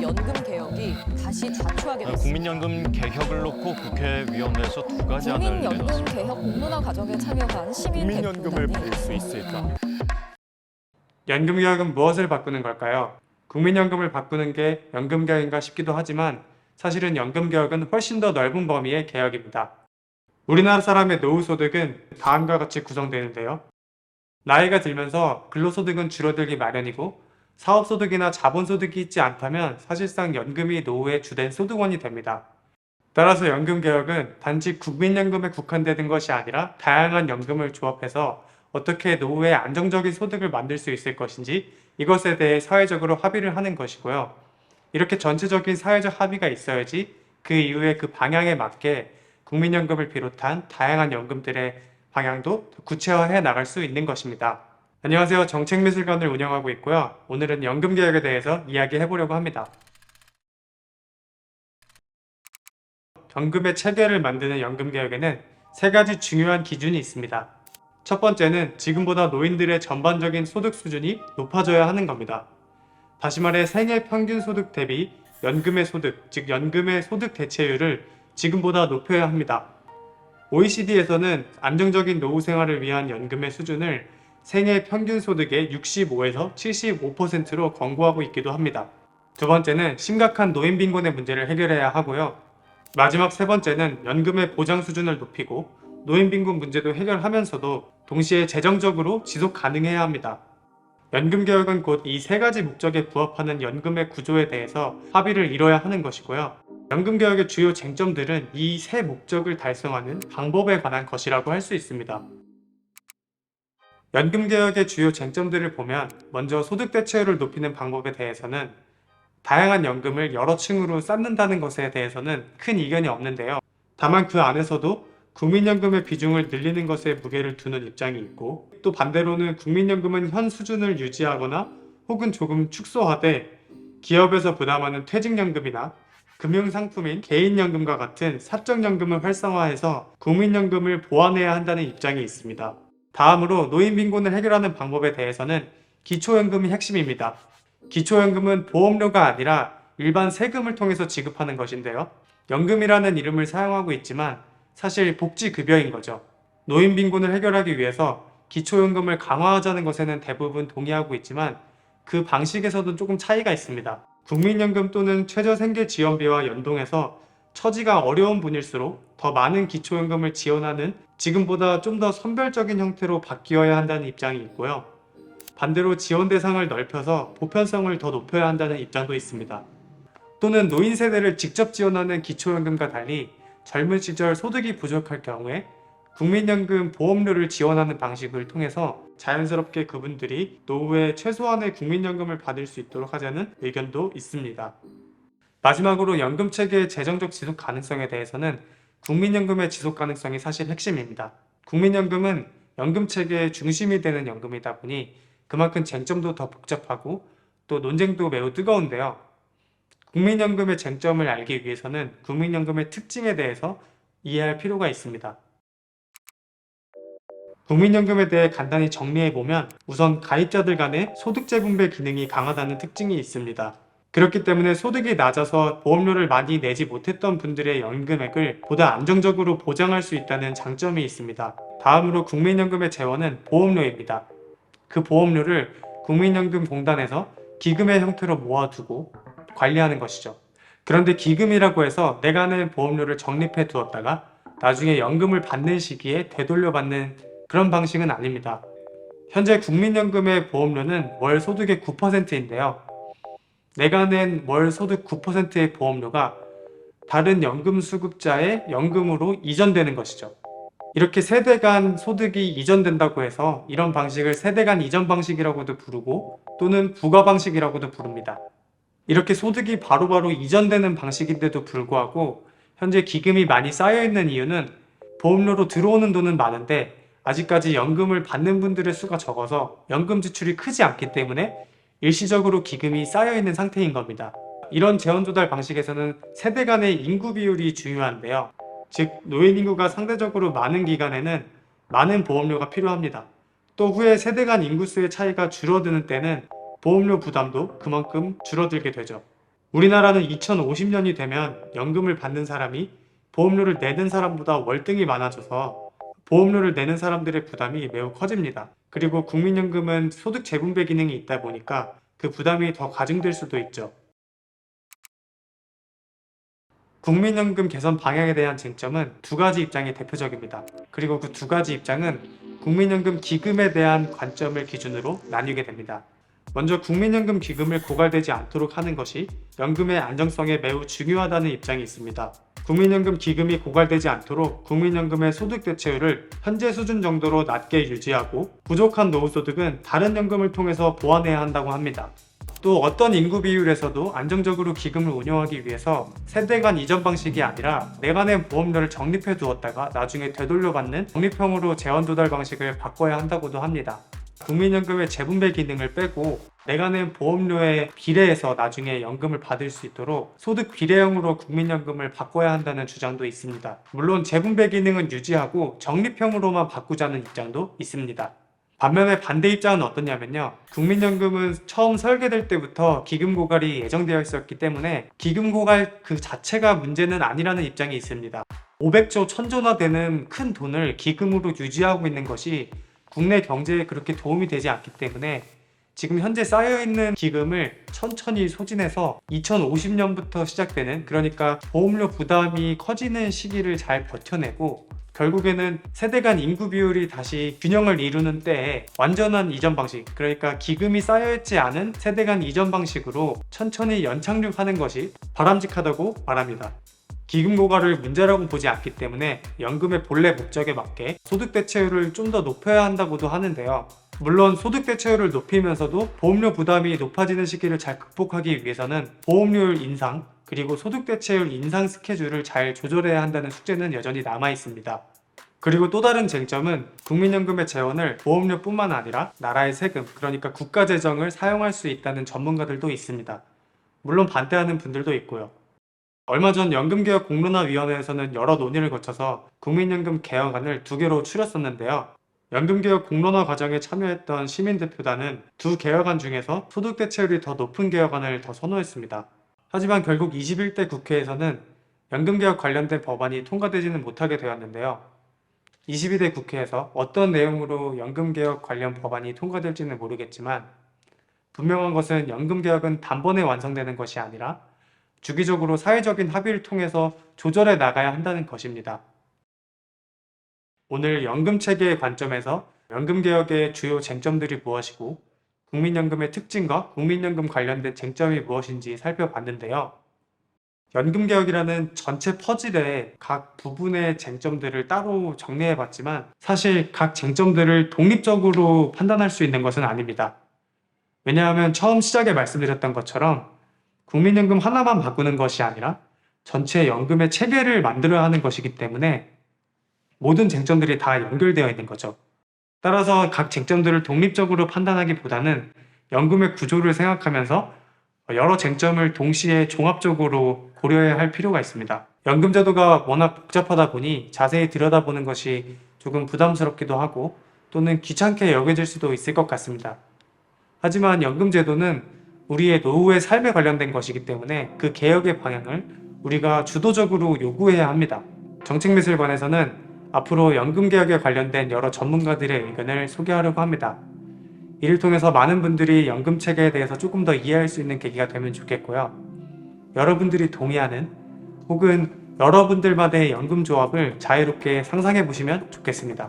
연금 개혁이 다시 좌초하게 됐습니다. 아, 국민연금 개혁을 놓고 국회위원회에서 두 가지 안을 국민연금 내놨습니다. 개혁 공론화 과정에 참여한 시민 국민연금을 대표단이 받을 수 있을까? 연금 개혁은 무엇을 바꾸는 걸까요? 국민연금을 바꾸는 게 연금 개혁인가 싶기도 하지만 사실은 연금 개혁은 훨씬 더 넓은 범위의 개혁입니다. 우리나라 사람의 노후 소득은 다음과 같이 구성되는데요. 나이가 들면서 근로소득은 줄어들기 마련이고 사업소득이나 자본소득이 있지 않다면 사실상 연금이 노후의 주된 소득원이 됩니다. 따라서 연금 개혁은 단지 국민연금에 국한되는 것이 아니라 다양한 연금을 조합해서 어떻게 노후에 안정적인 소득을 만들 수 있을 것인지 이것에 대해 사회적으로 합의를 하는 것이고요. 이렇게 전체적인 사회적 합의가 있어야지 그 이후에 그 방향에 맞게 국민연금을 비롯한 다양한 연금들의 방향도 더 구체화해 나갈 수 있는 것입니다. 안녕하세요. 정책미술관을 운영하고 있고요. 오늘은 연금 개혁에 대해서 이야기해 보려고 합니다. 연금의 체계를 만드는 연금 개혁에는 세 가지 중요한 기준이 있습니다. 첫 번째는 지금보다 노인들의 전반적인 소득 수준이 높아져야 하는 겁니다. 다시 말해 생애 평균 소득 대비 연금의 소득, 즉 연금의 소득 대체율을 지금보다 높여야 합니다. OECD에서는 안정적인 노후 생활을 위한 연금의 수준을 생애 평균 소득의 65에서 75%로 권고하고 있기도 합니다. 두 번째는 심각한 노인 빈곤의 문제를 해결해야 하고요. 마지막 세 번째는 연금의 보장 수준을 높이고 노인 빈곤 문제도 해결하면서도 동시에 재정적으로 지속 가능해야 합니다. 연금 개혁은 곧 이 세 가지 목적에 부합하는 연금의 구조에 대해서 합의를 이뤄야 하는 것이고요. 연금 개혁의 주요 쟁점들은 이 세 목적을 달성하는 방법에 관한 것이라고 할 수 있습니다. 연금 개혁의 주요 쟁점들을 보면 먼저 소득 대체율을 높이는 방법에 대해서는 다양한 연금을 여러 층으로 쌓는다는 것에 대해서는 큰 이견이 없는데요. 다만 그 안에서도 국민연금의 비중을 늘리는 것에 무게를 두는 입장이 있고 또 반대로는 국민연금은 현 수준을 유지하거나 혹은 조금 축소하되 기업에서 부담하는 퇴직연금이나 금융상품인 개인연금과 같은 사적연금을 활성화해서 국민연금을 보완해야 한다는 입장이 있습니다. 다음으로 노인 빈곤을 해결하는 방법에 대해서는 기초연금이 핵심입니다. 기초연금은 보험료가 아니라 일반 세금을 통해서 지급하는 것인데요. 연금이라는 이름을 사용하고 있지만 사실 복지급여인 거죠. 노인 빈곤을 해결하기 위해서 기초연금을 강화하자는 것에는 대부분 동의하고 있지만 그 방식에서도 조금 차이가 있습니다. 국민연금 또는 최저생계지원비와 연동해서 처지가 어려운 분일수록 더 많은 기초연금을 지원하는 지금보다 좀 더 선별적인 형태로 바뀌어야 한다는 입장이 있고요. 반대로 지원 대상을 넓혀서 보편성을 더 높여야 한다는 입장도 있습니다. 또는 노인 세대를 직접 지원하는 기초연금과 달리 젊은 시절 소득이 부족할 경우에 국민연금 보험료를 지원하는 방식을 통해서 자연스럽게 그분들이 노후에 최소한의 국민연금을 받을 수 있도록 하자는 의견도 있습니다. 마지막으로 연금 체계의 재정적 지속 가능성에 대해서는 국민연금의 지속 가능성이 사실 핵심입니다. 국민연금은 연금 체계의 중심이 되는 연금이다 보니 그만큼 쟁점도 더 복잡하고 또 논쟁도 매우 뜨거운데요. 국민연금의 쟁점을 알기 위해서는 국민연금의 특징에 대해서 이해할 필요가 있습니다. 국민연금에 대해 간단히 정리해보면 우선 가입자들 간의 소득 재분배 기능이 강하다는 특징이 있습니다. 그렇기 때문에 소득이 낮아서 보험료를 많이 내지 못했던 분들의 연금액을 보다 안정적으로 보장할 수 있다는 장점이 있습니다. 다음으로 국민연금의 재원은 보험료입니다. 그 보험료를 국민연금공단에서 기금의 형태로 모아두고 관리하는 것이죠. 그런데 기금이라고 해서 내가 낸 보험료를 적립해 두었다가 나중에 연금을 받는 시기에 되돌려 받는 그런 방식은 아닙니다. 현재 국민연금의 보험료는 월 소득의 9%인데요. 내가 낸 월 소득 9%의 보험료가 다른 연금 수급자의 연금으로 이전되는 것이죠. 이렇게 세대 간 소득이 이전된다고 해서 이런 방식을 세대 간 이전 방식이라고도 부르고 또는 부가 방식이라고도 부릅니다. 이렇게 소득이 바로바로 이전되는 방식인데도 불구하고 현재 기금이 많이 쌓여 있는 이유는 보험료로 들어오는 돈은 많은데 아직까지 연금을 받는 분들의 수가 적어서 연금 지출이 크지 않기 때문에 일시적으로 기금이 쌓여 있는 상태인 겁니다. 이런 재원 조달 방식에서는 세대 간의 인구 비율이 중요한데요. 즉 노인 인구가 상대적으로 많은 기간에는 많은 보험료가 필요합니다. 또 후에 세대 간 인구수의 차이가 줄어드는 때는 보험료 부담도 그만큼 줄어들게 되죠. 우리나라는 2050년이 되면 연금을 받는 사람이 보험료를 내는 사람보다 월등히 많아져서 보험료를 내는 사람들의 부담이 매우 커집니다. 그리고 국민연금은 소득 재분배 기능이 있다 보니까 그 부담이 더 가중될 수도 있죠. 국민연금 개선 방향에 대한 쟁점은 두 가지 입장이 대표적입니다. 그리고 그 두 가지 입장은 국민연금 기금에 대한 관점을 기준으로 나뉘게 됩니다. 먼저 국민연금 기금을 고갈되지 않도록 하는 것이 연금의 안정성에 매우 중요하다는 입장이 있습니다. 국민연금 기금이 고갈되지 않도록 국민연금의 소득 대체율을 현재 수준 정도로 낮게 유지하고 부족한 노후소득은 다른 연금을 통해서 보완해야 한다고 합니다. 또 어떤 인구 비율에서도 안정적으로 기금을 운영하기 위해서 세대 간 이전 방식이 아니라 낸 보험료를 적립해 두었다가 나중에 되돌려받는 적립형으로 재원 조달 방식을 바꿔야 한다고도 합니다. 국민연금의 재분배 기능을 빼고 내가 낸 보험료에 비례해서 나중에 연금을 받을 수 있도록 소득 비례형으로 국민연금을 바꿔야 한다는 주장도 있습니다. 물론 재분배 기능은 유지하고 적립형으로만 바꾸자는 입장도 있습니다. 반면에 반대 입장은 어떠냐면요. 국민연금은 처음 설계될 때부터 기금 고갈이 예정되어 있었기 때문에 기금 고갈 그 자체가 문제는 아니라는 입장이 있습니다. 500조, 1000조나 되는 큰 돈을 기금으로 유지하고 있는 것이 국내 경제에 그렇게 도움이 되지 않기 때문에 지금 현재 쌓여있는 기금을 천천히 소진해서 2050년부터 시작되는 그러니까 보험료 부담이 커지는 시기를 잘 버텨내고 결국에는 세대 간 인구 비율이 다시 균형을 이루는 때에 완전한 이전 방식, 그러니까 기금이 쌓여있지 않은 세대 간 이전 방식으로 천천히 연착륙하는 것이 바람직하다고 말합니다. 기금 고갈을 문제라고 보지 않기 때문에 연금의 본래 목적에 맞게 소득 대체율을 좀 더 높여야 한다고도 하는데요. 물론 소득 대체율을 높이면서도 보험료 부담이 높아지는 시기를 잘 극복하기 위해서는 보험료율 인상 그리고 소득 대체율 인상 스케줄을 잘 조절해야 한다는 숙제는 여전히 남아 있습니다. 그리고 또 다른 쟁점은 국민연금의 재원을 보험료뿐만 아니라 나라의 세금, 그러니까 국가 재정을 사용할 수 있다는 전문가들도 있습니다. 물론 반대하는 분들도 있고요. 얼마 전 연금개혁 공론화위원회에서는 여러 논의를 거쳐서 국민연금 개혁안을 두 개로 추렸었는데요. 연금개혁 공론화 과정에 참여했던 시민대표단은 두 개혁안 중에서 소득 대체율이 더 높은 개혁안을 더 선호했습니다. 하지만 결국 21대 국회에서는 연금개혁 관련된 법안이 통과되지는 못하게 되었는데요. 22대 국회에서 어떤 내용으로 연금개혁 관련 법안이 통과될지는 모르겠지만 분명한 것은 연금개혁은 단번에 완성되는 것이 아니라 주기적으로 사회적인 합의를 통해서 조절해 나가야 한다는 것입니다. 오늘 연금 체계의 관점에서 연금 개혁의 주요 쟁점들이 무엇이고 국민연금의 특징과 국민연금 관련된 쟁점이 무엇인지 살펴봤는데요. 연금 개혁이라는 전체 퍼즐의 각 부분의 쟁점들을 따로 정리해 봤지만 사실 각 쟁점들을 독립적으로 판단할 수 있는 것은 아닙니다. 왜냐하면 처음 시작에 말씀드렸던 것처럼 국민연금 하나만 바꾸는 것이 아니라 전체 연금의 체계를 만들어야 하는 것이기 때문에 모든 쟁점들이 다 연결되어 있는 거죠. 따라서 각 쟁점들을 독립적으로 판단하기보다는 연금의 구조를 생각하면서 여러 쟁점을 동시에 종합적으로 고려해야 할 필요가 있습니다. 연금제도가 워낙 복잡하다 보니 자세히 들여다보는 것이 조금 부담스럽기도 하고 또는 귀찮게 여겨질 수도 있을 것 같습니다. 하지만 연금제도는 우리의 노후의 삶에 관련된 것이기 때문에 그 개혁의 방향을 우리가 주도적으로 요구해야 합니다. 정책미술관에서는 앞으로 연금 개혁에 관련된 여러 전문가들의 의견을 소개하려고 합니다. 이를 통해서 많은 분들이 연금 체계에 대해서 조금 더 이해할 수 있는 계기가 되면 좋겠고요. 여러분들이 동의하는 혹은 여러분들만의 연금 조합을 자유롭게 상상해 보시면 좋겠습니다.